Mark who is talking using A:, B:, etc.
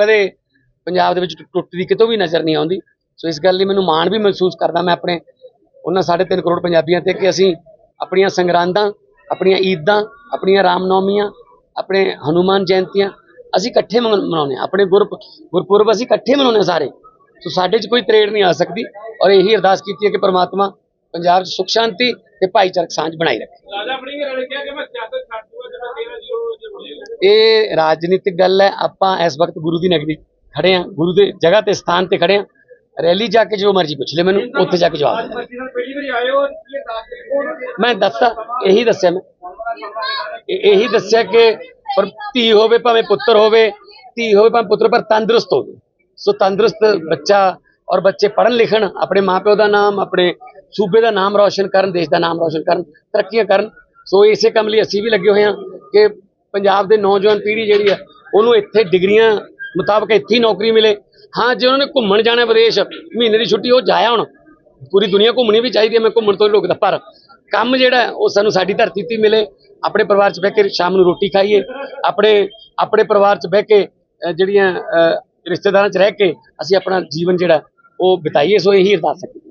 A: ਕਦੇ ਪੰਜਾਬ ਦੇ ਵਿੱਚ ਟੁੱਟਦੀ ਕਿਤੋਂ ਵੀ ਨਜ਼ਰ ਨਹੀਂ ਆਉਂਦੀ। ਸੋ ਇਸ ਗੱਲ ਲਈ ਮੈਨੂੰ ਮਾਣ ਵੀ ਮਹਿਸੂਸ ਕਰਦਾ ਮੈਂ ਆਪਣੇ ਉਹਨਾਂ 3.5 ਕਰੋੜ ਪੰਜਾਬੀਆਂ ਤੇ ਕਿ ਅਸੀਂ ਆਪਣੀਆਂ ਸੰਗਰਾਂਦਾਂ, ਆਪਣੀਆਂ ਈਦਾਂ, ਆਪਣੀਆਂ ਰਾਮਨੌਮੀਆਂ, ਆਪਣੇ ਹਨੂਮਾਨ ਜਯੰਤੀਆਂ ਅਸੀਂ ਇਕੱਠੇ ਮਨਾਉਂਦੇ ਹਾਂ। ਆਪਣੇ ਗੁਰਪ, ਗੁਰਪੁਰਬ ਅਸੀਂ ਇਕੱਠੇ ਮਨਾਉਂਦੇ ਹਾਂ ਸਾਰੇ। ਸੋ ਸਾਡੇ 'ਚ ਕੋਈ ਤਰੇੜ ਨਹੀਂ ਆ ਸਕਦੀ ਔਰ ਇਹੀ ਅਰਦਾਸ ਕੀਤੀ ਹੈ ਕਿ ਪ੍ਰਮਾਤਮਾ ਪੰਜਾਬ 'ਚ ਸੁਖ ਸ਼ਾਂਤੀ ਤੇ ਭਾਈਚਾਰਕ ਸਾਂਝ ਬਣਾਈ ਰੱਖੇ।
B: ਰਾਜਾ ਆਪਣੀ ਘਰ ਕਿਹਾ ਕਿ ਮੈਂ ਸਿਆਸਤ ਛੱਡ
A: ਇਹ ਰਾਜਨੀਤਿਕ ਗੱਲ ਹੈ, ਆਪਾਂ ਇਸ ਵਕਤ ਗੁਰੂ ਦੀ ਨਗਰੀ ਖੜੇ ਆ ਗੁਰੂ ਦੇ ਜਗ੍ਹਾ ਤੇ ਸਥਾਨ ਤੇ ਖੜੇ ਆ ਰੈਲੀ ਜਾ ਕੇ ਜੋ ਮਰਜ਼ੀ ਪੁੱਛ ਲੈ ਮੈਨੂੰ, ਉੱਥੇ ਜਾ ਕੇ ਜਵਾਬ ਦੇ। ਮੈਂ ਦੱਸਾਂ, ਇਹੀ ਦੱਸਿਆ ਮੈਂ। ਇਹੀ ਦੱਸਿਆ ਕਿ ਪਰ ਧੀ ਹੋਵੇ ਭਾਵੇਂ ਪੁੱਤਰ ਹੋਵੇ, ਧੀ ਹੋਵੇ ਭਾਵੇਂ ਪੁੱਤਰ, ਪਰ ਤੰਦਰੁਸਤ ਹੋਵੇ। ਸੋ ਤੰਦਰੁਸਤ ਬੱਚਾ ਔਰ ਬੱਚੇ ਪੜ੍ਹਨ ਲਿਖਣ, ਆਪਣੇ ਮਾਪਿਓ ਦਾ ਨਾਮ, ਆਪਣੇ ਸੂਬੇ ਦਾ ਨਾਮ ਰੌਸ਼ਨ ਕਰਨ, ਦੇਸ਼ ਦਾ ਨਾਮ ਰੌਸ਼ਨ ਕਰਨ, ਤਰੱਕੀਆਂ ਕਰਨ। ਸੋ ਇਸੇ ਕੰਮ ਲਈ ਅਸੀਂ ਵੀ ਲੱਗੇ ਹੋਏ ਹਾਂ। ਕਿ ਪੰਜਾਬ ਦੇ ਨੌਜਵਾਨ ਪੀੜ੍ਹੀ ਜਿਹੜੀ ਹੈ ਉਹਨੂੰ ਇੱਥੇ ਡਿਗਰੀਆਂ ਮੁਤਾਬਕ ਇੱਥੇ ਹੀ ਨੌਕਰੀ ਮਿਲੇ। ਹਾਂ, ਜੇ ਉਹਨਾਂ ਨੇ ਘੁੰਮਣ ਜਾਣਾ ਵਿਦੇਸ਼, ਮਹੀਨੇ ਦੀ ਛੁੱਟੀ, ਉਹ ਜਾਇਆ ਹੁਣ। ਪੂਰੀ ਦੁਨੀਆ ਘੁੰਮਣੀ ਵੀ ਚਾਹੀਦੀ ਹੈ ਮੈਂ ਘੁੰਮਣ ਤੋਂ ਹੀ ਰੋਕਦਾ, ਪਰ ਕੰਮ ਜਿਹੜਾ ਉਹ ਸਾਨੂੰ ਸਾਡੀ ਧਰਤੀ ਤੇ ਮਿਲੇ। ਆਪਣੇ ਪਰਿਵਾਰ 'ਚ ਬਹਿ ਕੇ ਸ਼ਾਮ ਨੂੰ ਰੋਟੀ ਖਾਈਏ। ਆਪਣੇ ਆਪਣੇ ਪਰਿਵਾਰ 'ਚ ਬਹਿ ਕੇ ਜਿਹੜੀਆਂ ਰਿਸ਼ਤੇਦਾਰਾਂ 'ਚ ਰਹਿ ਕੇ ਅਸੀਂ ਆਪਣਾ ਜੀਵਨ ਜਿਹੜਾ, ਉਹ ਬਿਤਾਈਏ, ਸੋ ਇਹੀ ਅਰਦਾਸ ਹੈ।